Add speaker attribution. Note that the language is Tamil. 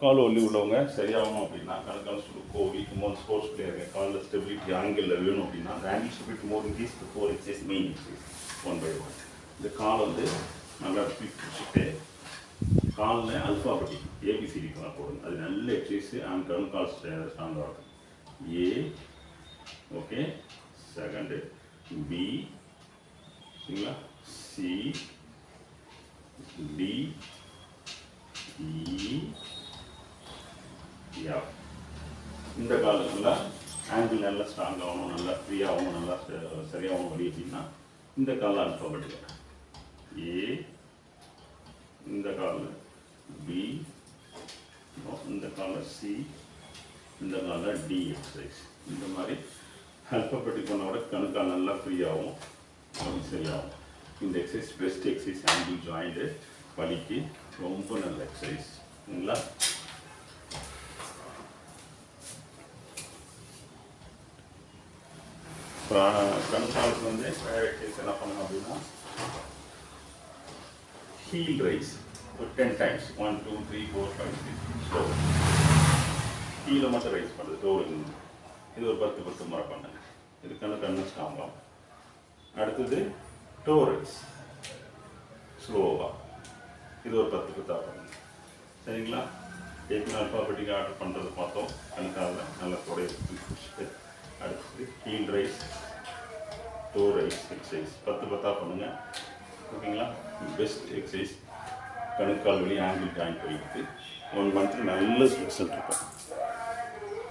Speaker 1: கால் ஒல்லி உள்ளவங்க சரியாகணும் அப்படின்னா கணக்கான சொல்லு கோ வீக் மோர் ஸ்போர்ட்ஸ் பிளேயருங்க காலில் ஸ்டெபிலிட்டி ஆங்கிளில் வேணும் அப்படின்னா அந்த ankle stability more increase for exercise main exercise one by one இந்த கால் வந்து நல்லா தூக்கி பிடிச்சிட்டு காலில் அல்ஃபாபெட்டிக் ஏபிசிடிக்கெலாம் போடுங்க. அது நல்ல எக்ஸசைஸ் அண்ட் கண் கால் ஸ்ட்ராங்காக இருக்கும். ஏ ஓகே செகண்டு பி சரிங்களா? சி டி இ ஃப்ரீயாக இந்த காலத்தில் ஆங்கிள் நல்லா ஸ்ட்ராங் ஆகணும் நல்லா ஃப்ரீயாகவும் நல்லா சரியாகவும் வழி அப்படின்னா இந்த கால அல்ஃபாபெட்டிக் ஏ இந்த காலில் பி இந்த காலில் சி இந்த காலில் டி எக்ஸசைஸ் இந்த மாதிரி அல்பபெட்டிக் பண்ணோட கணுக்கால் நல்லா ஃப்ரீயாகவும் ஆகும் சரியாகும். இந்த exercise best exercise ankle joint வலிக்கு ரொம்ப நல்ல எக்ஸசைஸ் சரிங்களா? கணுக்காலுக்கு வந்து எக்ஸசைஸ் என்ன பண்ணணும் அப்படின்னா ஹீல் ரைஸ் ஒரு ten times one two three four five six so ஹீலை மட்டும் ரைஸ் பண்ணுறது டோர் இது ஒரு பத்து பத்து முறை பண்ணுங்க இதுக்கான கண்ணு ஸ்ட்ராங் ஆகும் அடுத்தது டோ ரைஸ் ஸ்லோவாக இது ஒரு பத்து பத்தாக பண்ணுங்க சரிங்களா? ஏற்கனவே அல்பாபெட்டிக் ஆர்டர் பண்ணுறது பார்த்தோம். கணக்காக நல்லா தொடைய அடுத்தது ஹீல் ரைஸ் எக்ஸசைஸ் பத்து பத்தாக பண்ணுங்கள் ஓகேங்களா? பெஸ்ட் எக்ஸசைஸ் கணுக்கால் வழி ஆங்கிள் ஜாயின் பண்ணிட்டு ஒன் மந்த்தில் நல்ல ரிசல்ட் இருக்கும்.